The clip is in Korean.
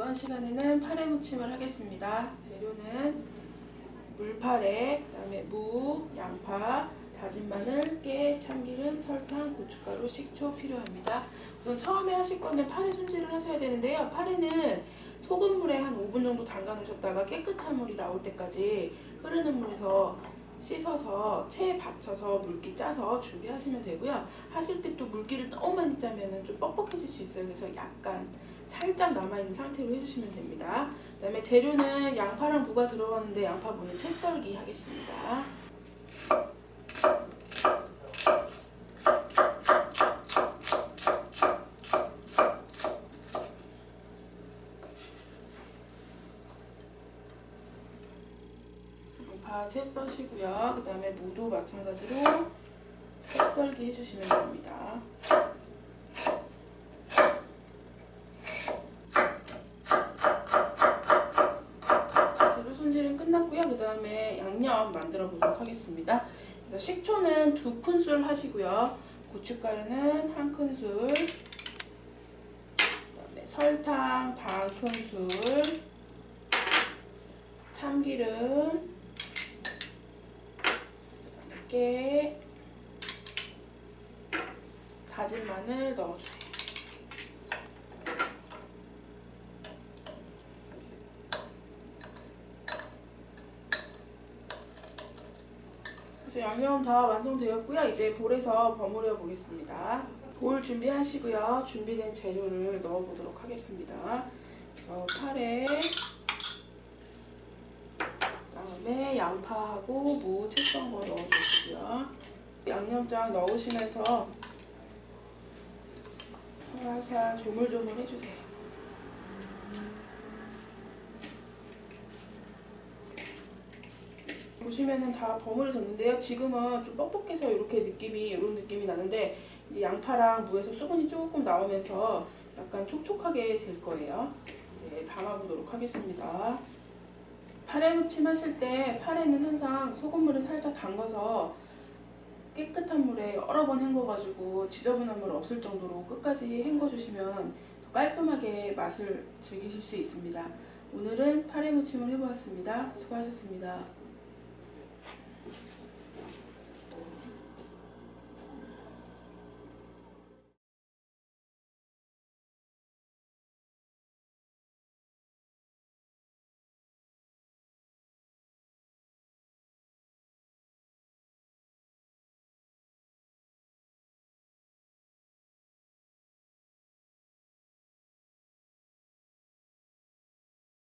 이번 시간에는 파래 무침을 하겠습니다. 재료는 물파래, 그다음에 무, 양파, 다진 마늘, 깨, 참기름, 설탕, 고춧가루, 식초 필요합니다. 우선 처음에 하실 거는 파래 손질을 하셔야 되는데요. 파래는 소금물에 한 5분 정도 담가 놓으셨다가 깨끗한 물이 나올 때까지 흐르는 물에서 씻어서 체에 받쳐서 물기 짜서 준비하시면 되고요. 하실 때 또 물기를 너무 많이 짜면 좀 뻑뻑해질 수 있어요. 그래서 약간 살짝 남아있는 상태로 해주시면 됩니다. 그 다음에 재료는 양파랑 무가 들어가는데 양파 무는 채 썰기 하겠습니다. 양파 채 써시고요. 그 다음에 무도 마찬가지로 채 썰기 해주시면 됩니다. 재료 손질은 끝났고요. 그 다음에 양념 만들어 보도록 하겠습니다. 그래서 식초는 두 큰술 하시고요. 고춧가루는 한 큰술, 그다음에 설탕 반 큰술, 참기름, 깨, 다진 마늘 넣어주세요. 그래서 양념 다 완성되었고요. 이제 볼에서 버무려 보겠습니다. 볼 준비하시고요. 준비된 재료를 넣어 보도록 하겠습니다. 그래서 파래, 그다음에 양파하고 무 채썬 거 넣어 주시고요. 양념장 넣으시면서 살살 조물조물 해주세요. 보시면은 다 버무려 졌는데요. 지금은 좀 뻑뻑해서 이렇게 느낌이 이런 느낌이 나는데 이제 양파랑 무에서 수분이 조금 나오면서 약간 촉촉하게 될 거예요. 네, 담아보도록 하겠습니다. 파래 무침 하실 때 파래는 항상 소금물을 살짝 담가서 깨끗한 물에 여러 번 헹궈가지고 지저분한 물 없을 정도로 끝까지 헹궈주시면 더 깔끔하게 맛을 즐기실 수 있습니다. 오늘은 파래 무침을 해보았습니다. 수고하셨습니다.